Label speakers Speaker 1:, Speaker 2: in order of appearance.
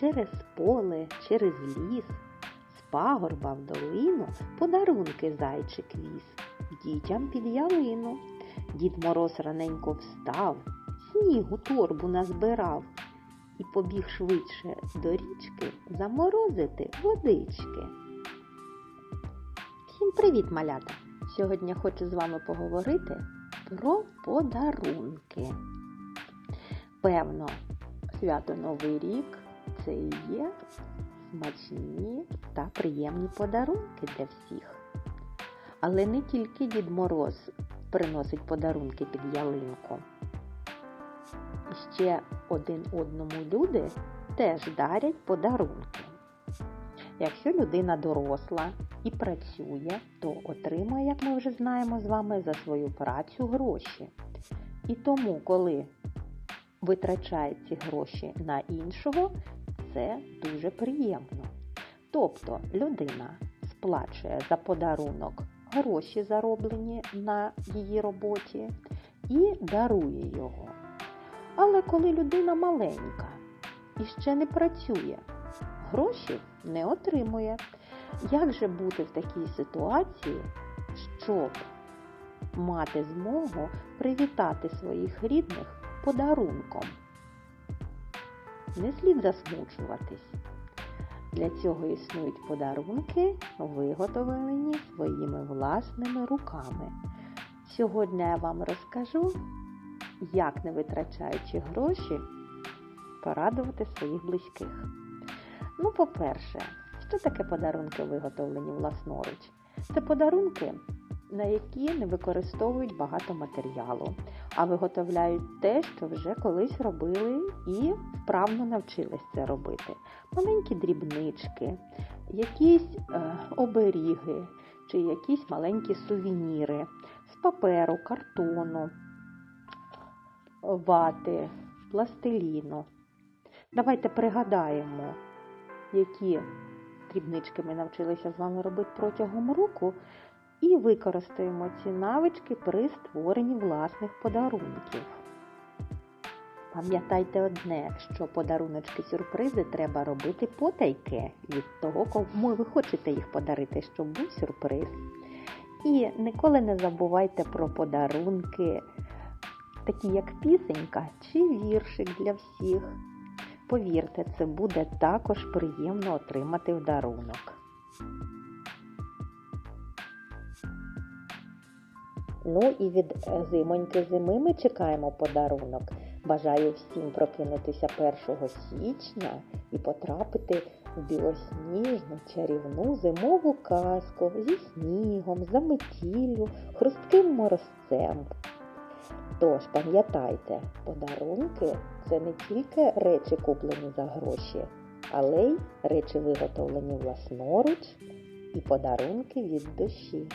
Speaker 1: Через поле, через ліс, з пагорба в долину подарунки зайчик віз. Дітям під ялину. Дід Мороз раненько встав, снігу торбу назбирав і побіг швидше до річки заморозити водички. Всім привіт, малята! Сьогодні хочу з вами поговорити про подарунки. Певно, свято Новий рік це є смачні та приємні подарунки для всіх. Але не тільки Дід Мороз приносить подарунки під ялинку. Ще один одному люди теж дарять подарунки. Якщо людина доросла і працює, то отримує, як ми вже знаємо з вами, за свою працю гроші. І тому, коли витрачає ці гроші на іншого, це дуже приємно. Тобто людина сплачує за подарунок гроші, зароблені на її роботі, і дарує його. Але коли людина маленька і ще не працює, гроші не отримує. Як же бути в такій ситуації, щоб мати змогу привітати своїх рідних подарунком? Не слід засмучуватись. Для цього існують подарунки, виготовлені своїми власними руками. Сьогодні я вам розкажу, як, не витрачаючи гроші, порадувати своїх близьких. Ну, по-перше, що таке подарунки, виготовлені власноруч? Це подарунки, на які не використовують багато матеріалу, а виготовляють те, що вже колись робили і вправно навчились це робити. Маленькі дрібнички, якісь е, оберіги чи якісь маленькі сувеніри з паперу, картону, вати, пластиліну. Давайте пригадаємо, які дрібнички ми навчилися з вами робити протягом року, і використаємо ці навички при створенні власних подарунків. Пам'ятайте одне, що подаруночки-сюрпризи треба робити потайки від того, кому ви хочете їх подарити, щоб був сюрприз. І ніколи не забувайте про подарунки, такі як пісенька чи віршик для всіх. Повірте, це буде також приємно отримати в дарунок. Ну і від зимоньки зими ми чекаємо подарунок. Бажаю всім прокинутися 1 січня і потрапити в білосніжну чарівну зимову казку зі снігом, заметіллю, хрустким морозцем. Тож пам'ятайте, подарунки це не тільки речі куплені за гроші, але й речі виготовлені власноруч і подарунки від душі.